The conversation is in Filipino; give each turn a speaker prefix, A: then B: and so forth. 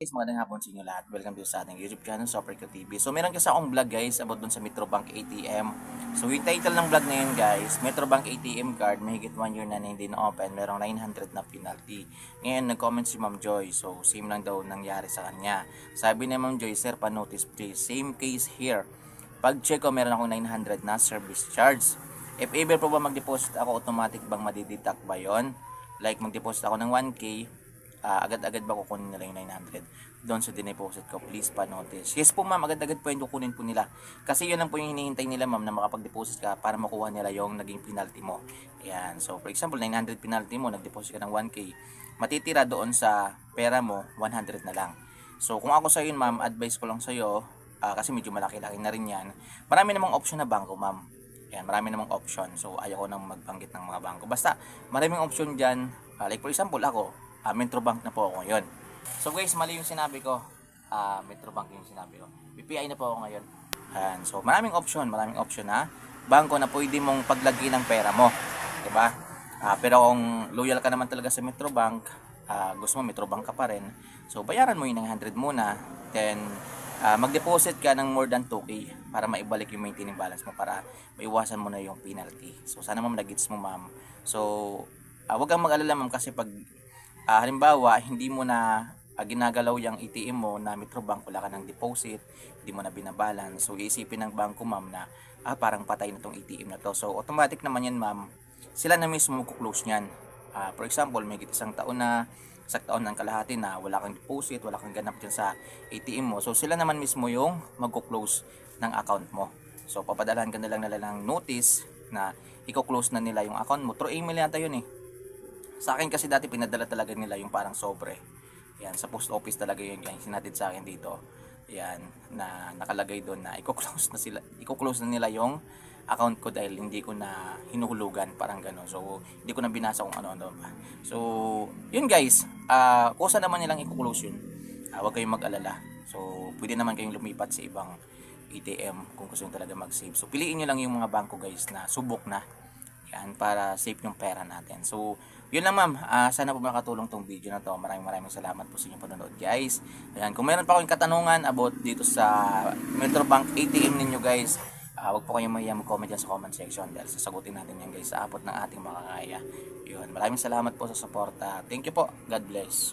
A: Guys, magandang hapon sa inyo lahat. Welcome to sa ating YouTube channel, Soprico TV. So, meron kasi akong vlog guys about dun sa Metrobank ATM. So, yung title ng vlog na yun guys, Metrobank ATM card, mahigit 1 year na na hindi na-open, merong 900 na penalty. Ngayon, nag-comment si Ma'am Joy. So, same lang daw nangyari sa kanya. Sabi ni Ma'am Joy, Sir, pa-notice please. Same case here. Pag check ko, meron akong 900 na service charge. If ever po ba mag-deposit ako, automatic bang madideduct ba yon? Like, mag-deposit ako ng 1K, ah, agad-agad ba kukunin nila yung 900 doon sa dineposit ko please pa notice yes po ma'am agad-agad po yung kukunin po nila kasi yun lang po yung hinihintay nila ma'am na makapag-deposit ka para makuha nila yung naging penalty mo yan so for example 900 penalty mo nag-deposit ka ng 1k matitira doon sa pera mo 100 na lang so kung ako sa yun ma'am advice ko lang sa iyo kasi medyo malaki-laki na rin yan marami namang option na bangko ma'am yan, marami namang option. So, ayaw ko nang magbanggit ng mga bangko. Basta, maraming option dyan. Ah, like for example, ako, ah, Metrobank na po ako ngayon. So guys, mali yung sinabi ko. Ah, Metrobank yung sinabi ko. BPI na po ako ngayon. Ayan. So, maraming option. Maraming option na bangko na pwede mong paglagyan ng pera mo. 'Di ba? Ah, pero kung loyal ka naman talaga sa Metrobank, ah, gusto mo Metrobank ka pa rin. So, bayaran mo yung 100 muna. Then, ah, mag-deposit ka ng more than 2K para maibalik yung maintaining balance mo para maiwasan mo na yung penalty. So, sana ma'am nagits mo ma'am. So, ah, wag kang mag-alala ma'am kasi pag ah, halimbawa hindi mo na ah, ginagalaw yung ATM mo na Metrobank wala ka ng deposit, hindi mo na binabalance. So, iisipin ng bangko ma'am na ah, parang patay na tong ATM na to. So, automatic naman yan ma'am. Sila na mismo magkuklose niyan. Ah, for example, may isang taon na isang taon ng kalahati na wala kang deposit, wala kang ganap dyan sa ATM mo. So sila naman mismo yung magko-close ng account mo. So papadalahan ka na lang nila ng notice na i-close na nila yung account mo. Through email yata yun eh. Sa akin kasi dati pinadala talaga nila yung parang sobre. Yan, sa post office talaga yun yung sinatid sa akin dito. Yan, na nakalagay doon na i-close na sila, i-close na nila yung account ko dahil hindi ko na hinuhulugan parang gano'n. So, hindi ko na binasa kung ano-ano. So, yun guys, ah kusa naman nilang i-close yun. Ah, huwag kayong mag-alala. So, pwede naman kayong lumipat sa ibang ATM kung gusto nyo talaga mag-save. So, piliin nyo lang yung mga bangko guys na subok na. Yan, para safe yung pera natin. So, yun lang ma'am. Ah, sana po makatulong tong video na to. Maraming maraming salamat po sa inyong panonood guys. Ayan, kung meron pa kayong katanungan about dito sa Metrobank ATM ninyo guys, Ah, wag po kayong mahiya mag-comment sa comment section dahil sasagutin natin yan guys sa abot ng ating makakaya. Yun, maraming salamat po sa suporta. Thank you po. God bless.